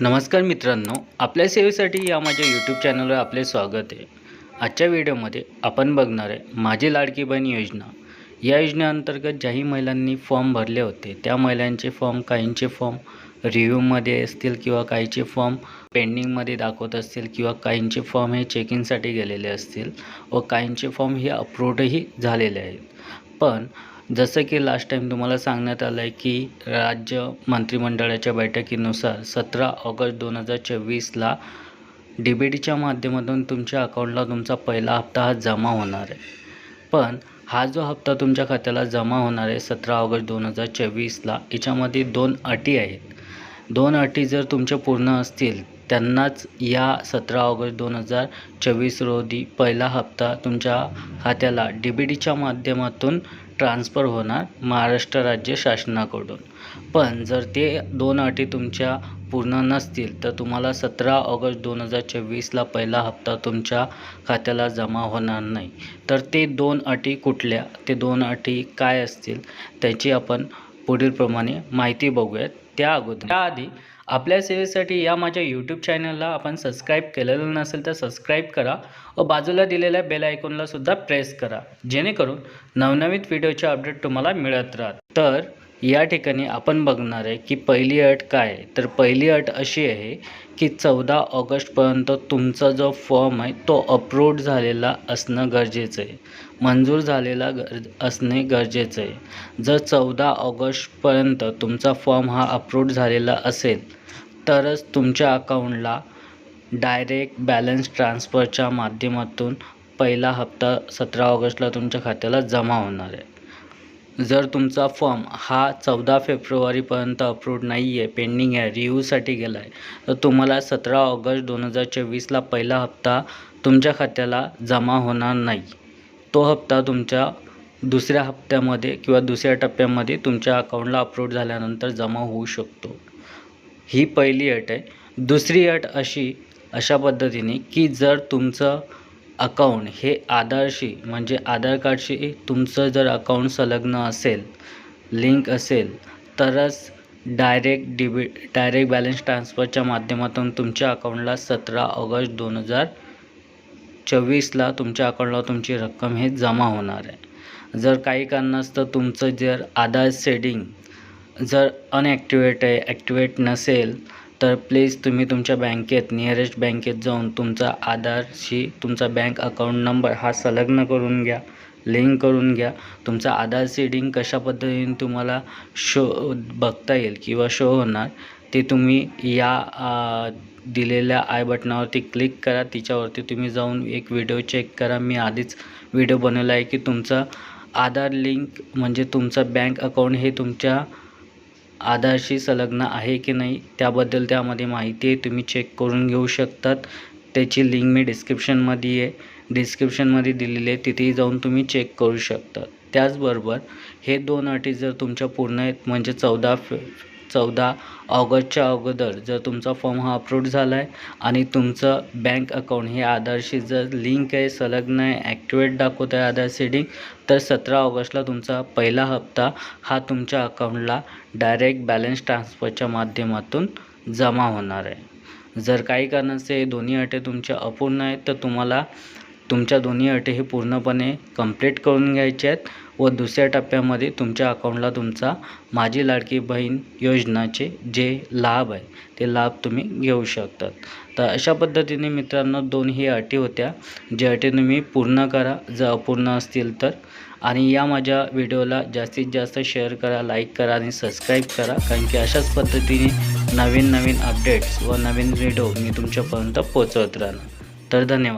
नमस्कार मित्रांनो आपल्या सेवेसाठी या माझ्या यूट्यूब चॅनलवर आपले स्वागत आहे. आजच्या व्हिडिओमध्ये आपण बघणार आहे माझी लाडकी बहीण योजना. या योजनेअंतर्गत ज्याही महिलांनी फॉर्म भरले होते त्या महिलांचे फॉर्म काहींचे फॉर्म रिव्ह्यूमध्ये असतील किंवा काहीचे फॉर्म पेंडिंगमध्ये दाखवत असतील किंवा काहींचे फॉर्म हे चेकिंगसाठी गेलेले असतील व काहींचे फॉर्म हे अप्रूव्डही झालेले आहेत. पण जसं की लास्ट टाईम तुम्हाला सांगण्यात आलं आहे की राज्य मंत्रिमंडळाच्या बैठकीनुसार सतरा ऑगस्ट दोन हजार चोवीसला डी बी टीच्या माध्यमातून तुमच्या अकाउंटला तुमचा पहिला हप्ता हा जमा होणार आहे. पण हा जो हप्ता तुमच्या खात्याला जमा होणार आहे सतरा ऑगस्ट दोन हजार चोवीसला याच्यामध्ये दोन अटी आहेत. दोन अटी जर तुमच्या पूर्ण असतील त्यांनाच या सतरा ऑगस्ट दोन हजार चोवीस रोजी पहिला हप्ता तुमच्या खात्याला डी बी टीच्या माध्यमातून ट्रान्स्फर होणार महाराष्ट्र राज्य शासनाकडून. पण जर ते दोन अटी तुमच्या पूर्ण नसतील तर तुम्हाला सतरा ऑगस्ट दोन हजार चोवीसला पहिला हप्ता तुमच्या खात्याला जमा होणार नाही. तर ते दोन अटी कुठल्या? ते दोन अटी काय असतील? त्याची आपण पुढीलप्रमाणे माहिती बघूयात. त्या अगोदर त्याआधी आपल्या सेवेसाठी या माझ्या यूट्यूब चॅनलला आपण सबस्क्राईब केलेलं नसेल तर सबस्क्राईब करा व बाजूला दिलेल्या बेल आयकॉनला सुद्धा प्रेस करा. जेणेकरून नवनवीन व्हिडिओचे अपडेट तुम्हाला मिळत राहत तर या ठिकाणी आपण बघणार आहे की पहिली अट काय आहे? तर पहिली अट अशी आहे की चौदा ऑगस्टपर्यंत तुमचा जो फॉर्म आहे तो अप्रूव्ड झालेला असणं गरजेचं आहे. मंजूर झालेला गर असणे गरजेचं आहे. जर चौदा ऑगस्टपर्यंत तुमचा फॉर्म हा अप्रूव्ड झालेला असेल तरच तुमच्या अकाउंटला डायरेक्ट बॅलन्स ट्रान्सफरच्या माध्यमातून पहिला हप्ता सतरा ऑगस्टला तुमच्या खात्याला जमा होणार आहे. जर तुमचा फॉर्म हा चौदा फेब्रुवारीपर्यंत अप्रूव्ड नाही आहे पेंडिंग आहे रिव्ह्यूसाठी गेला आहे तर तुम्हाला सतरा ऑगस्ट दोन हजार चोवीसला पहिला हप्ता तुमच्या खात्याला जमा होणार नाही. तो हप्ता तुमच्या दुसऱ्या हप्त्यामध्ये किंवा दुसऱ्या टप्प्यामध्ये तुमच्या अकाउंटला अप्रूव्ड झाल्यानंतर जमा होऊ शकतो. ही पहिली अट आहे. दुसरी अट अशी अशा पद्धतीने की जर तुमचं अकाउंट हे आधारशी म्हणजे आधार कार्डशी तुमचं जर अकाउंट संलग्न असेल लिंक असेल तरच डायरेक्ट डिबि डायरेक्ट बॅलन्स ट्रान्सफरच्या माध्यमातून तुमच्या अकाउंटला सतरा ऑगस्ट दोन हजार चोवीसला तुमच्या अकाउंटला तुमची रक्कम हे जमा होणार आहे. जर काही कारणास्तव तुमचं जर आधार सेडिंग जर अनॲक्टिवेट आहे ॲक्टिवेट नसेल तर प्लीज तुम्ही तुमच्या बँकेत नियरेस्ट बँकेत जाऊन तुमचा आधारशी तुमचा बँक अकाऊंट नंबर हा संलग्न करून घ्या लिंक करून घ्या. तुमचा आधार सीडिंग कशा पद्धतीने तुम्हाला शो बघता येईल किंवा शो होणार ते तुम्ही या दिलेल्या आय बटनावरती क्लिक करा. तिच्यावरती तुम्ही जाऊन एक व्हिडिओ चेक करा. मी आधीच व्हिडिओ बनवला आहे की तुमचा आधार लिंक म्हणजे तुमचं बँक अकाउंट हे तुमच्या आधारशी संलग्न आहे की नाही त्याबद्दल त्यामध्ये माहिती आहे. तुम्ही चेक करून घेऊ शकतात. त्याची लिंक मी डिस्क्रिप्शनमध्ये आहे. डिस्क्रिप्शनमध्ये दिलेली आहे. तिथेही जाऊन तुम्ही चेक करू शकता त्याचबरोबर हे दोन अटी जर तुमच्या पूर्ण आहेत म्हणजे चौदा फे चौदा ऑगस्टच्या अगोदर जर तुमचा फॉर्म हा अप्रूव्ड झाला आहे आणि तुमचं बँक अकाउंट हे आधारशी जर लिंक आहे संलग्न आहे ॲक्टिवेट दाखवत आहे आधार सेडिंग तर सतरा ऑगस्टला तुमचा पहिला हप्ता हा तुमच्या अकाउंटला डायरेक्ट बॅलन्स ट्रान्सफरच्या माध्यमातून जमा होणार आहे. जर काही कारणाचे दोन्ही अटी तुमच्या अपूर्ण आहेत तर तुम्हाला तुमच्या दोन्ही अटी हे पूर्णपणे कंप्लीट करून घ्यायचे आहेत. व दुसऱ्या टप्प्यामध्ये तुमच्या अकाउंटला तुमचा माझी लाडकी बहीण योजनाचे जे लाभ आहे ते लाभ तुम्ही घेऊ शकतात. तर अशा पद्धतीने मित्रांनो दोन ही अटी होत्या. ज्या अटी तुम्ही पूर्ण करा जर अपूर्ण असतील तर. आणि या माझ्या व्हिडिओला जास्तीत जास्त शेअर करा लाईक करा आणि सबस्क्राईब करा. कारण की अशाच पद्धतीने नवीन नवीन अपडेट्स व नवीन व्हिडिओ मी तुमच्यापर्यंत पोचवत राहणार. तर धन्यवाद.